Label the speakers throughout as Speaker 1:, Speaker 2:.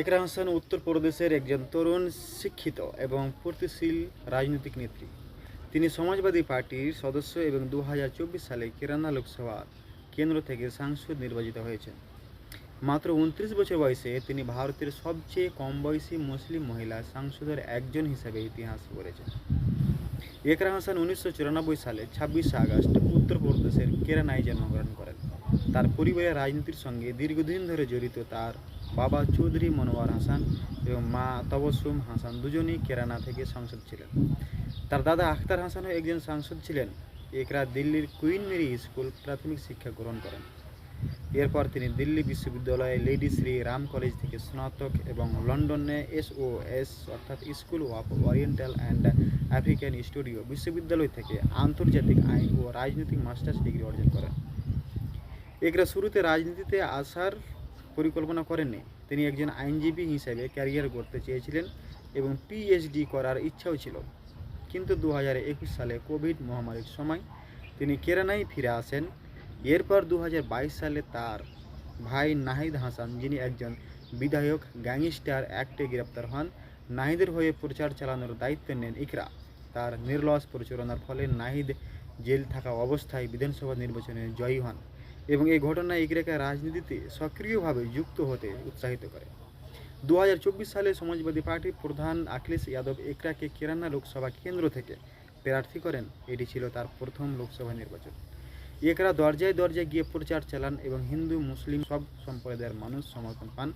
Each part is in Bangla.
Speaker 1: একরা হোসেন উত্তরপ্রদেশের একজন তরুণ শিক্ষিত এবং প্রতিশীল রাজনৈতিক নেত্রী তিনি সমাজবাদী পার্টির সদস্য এবং দু সালে কেরানা লোকসভা কেন্দ্র থেকে সাংসদ নির্বাচিত হয়েছেন মাত্র উনত্রিশ বছর বয়সে তিনি ভারতের সবচেয়ে কম বয়সী মুসলিম মহিলা সাংসদের একজন হিসাবে ইতিহাস গড়েছেন একরা হাসান উনিশশো সালে ছাব্বিশে আগস্ট উত্তরপ্রদেশের কেরানায় জন্মগ্রহণ করেন তার পরিবারের রাজনীতির সঙ্গে দীর্ঘদিন ধরে জড়িত তার বাবা চৌধুরী মনোয়ার হাসান এবং মা তবসুম হাসান দুজনই কেরানা থেকে সাংসদ ছিলেন তার দাদা আখতার হাসানও একজন সাংসদ ছিলেন একরা দিল্লির কুইন মেরি স্কুল প্রাথমিক শিক্ষা গ্রহণ করেন এরপর তিনি দিল্লি বিশ্ববিদ্যালয়ে লেডি শ্রী রাম কলেজ থেকে স্নাতক এবং লন্ডনে এসওএস অর্থাৎ school of oriental and African studies বিশ্ববিদ্যালয় থেকে আন্তর্জাতিক আইন ও রাজনৈতিক মাস্টার্স ডিগ্রি অর্জন করেন একরা শুরুতে রাজনীতিতে আসার পরিকল্পনা করেননি তিনি একজন আইনজীবী হিসেবে ক্যারিয়ার গড়তে চেয়েছিলেন এবং পিএইচডি করার ইচ্ছাও ছিল কিন্তু দু সালে কোভিড মহামারীর সময় তিনি কেরানাই ফিরে আসেন এরপর দু সালে তার ভাই নাহিদ হাসান যিনি একজন বিধায়ক গ্যাংস্টার অ্যাক্টে গ্রেপ্তার হন নাহিদের হয়ে প্রচার চালানোর দায়িত্ব নেন ইকরা তার নির্লস প্রচারণার ফলে নাহিদ জেল থাকা অবস্থায় বিধানসভা নির্বাচনে জয়ী হন এবং এই ঘটনা ইগরেকে রাজনীতিতে সক্রিয়ভাবে যুক্ত হতে উৎসাহিত করে দু সালে সমাজবাদী পার্টির প্রধান আখিলেশ যাদব একরাকে কেরানা লোকসভা কেন্দ্র থেকে প্রার্থী করেন এটি ছিল তার প্রথম লোকসভা নির্বাচন একরা দরজায় দরজায় গিয়ে প্রচার চালান এবং হিন্দু মুসলিম সব সম্প্রদায়ের মানুষ সমর্থন পান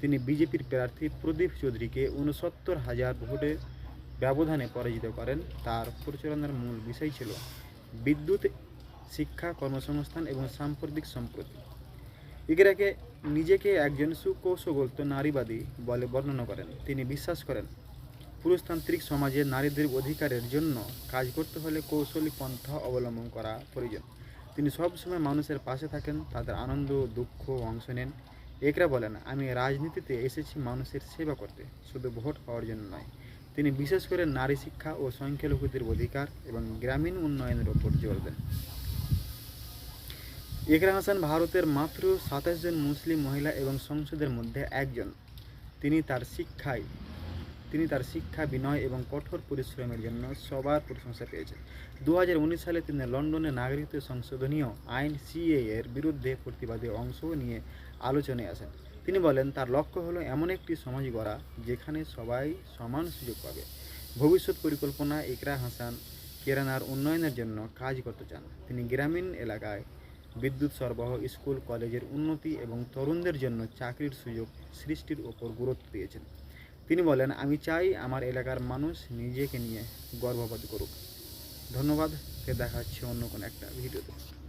Speaker 1: তিনি বিজেপির প্রার্থী প্রদীপ চৌধুরীকে উনসত্তর হাজার ভোটে ব্যবধানে পরাজিত করেন তার প্রচারণার মূল বিষয় ছিল বিদ্যুৎ শিক্ষা কর্মসংস্থান এবং সাম্প্রতিক সম্প্রতি ইগরাকে নিজেকে একজন সুকৌশলত নারীবাদী বলে বর্ণনা করেন তিনি বিশ্বাস করেন পুরুষতান্ত্রিক সমাজে নারীদের অধিকারের জন্য কাজ করতে হলে কৌশলী পন্থা অবলম্বন করা প্রয়োজন তিনি সবসময় মানুষের পাশে থাকেন তাদের আনন্দ দুঃখ অংশ নেন একরা বলেন আমি রাজনীতিতে এসেছি মানুষের সেবা করতে শুধু ভোট পাওয়ার জন্য নয় তিনি বিশেষ করে নারী শিক্ষা ও সংখ্যালঘুদের অধিকার এবং গ্রামীণ উন্নয়নের ওপর জোর দেন ইকরা হাসান ভারতের মাত্র সাতাশ জন মুসলিম মহিলা এবং সংসদের মধ্যে একজন তিনি তার শিক্ষায় তিনি তার শিক্ষা বিনয় এবং কঠোর পরিশ্রমের জন্য সবার প্রশংসা পেয়েছেন দু সালে তিনি লন্ডনে নাগরিকত্ব সংশোধনীয় আইন সিএ এর বিরুদ্ধে প্রতিবাদে অংশ নিয়ে আলোচনায় আসেন তিনি বলেন তার লক্ষ্য হলো এমন একটি সমাজ গড়া যেখানে সবাই সমান সুযোগ পাবে ভবিষ্যৎ পরিকল্পনা ইকরা হাসান কেরানার উন্নয়নের জন্য কাজ করতে চান তিনি গ্রামীণ এলাকায় বিদ্যুৎ সরবরাহ স্কুল কলেজের উন্নতি এবং তরুণদের জন্য চাকরির সুযোগ সৃষ্টির ওপর গুরুত্ব দিয়েছেন তিনি বলেন আমি চাই আমার এলাকার মানুষ নিজেকে নিয়ে গর্ববোধ করুক ধন্যবাদ সে দেখা হচ্ছে অন্য কোনো একটা ভিডিওতে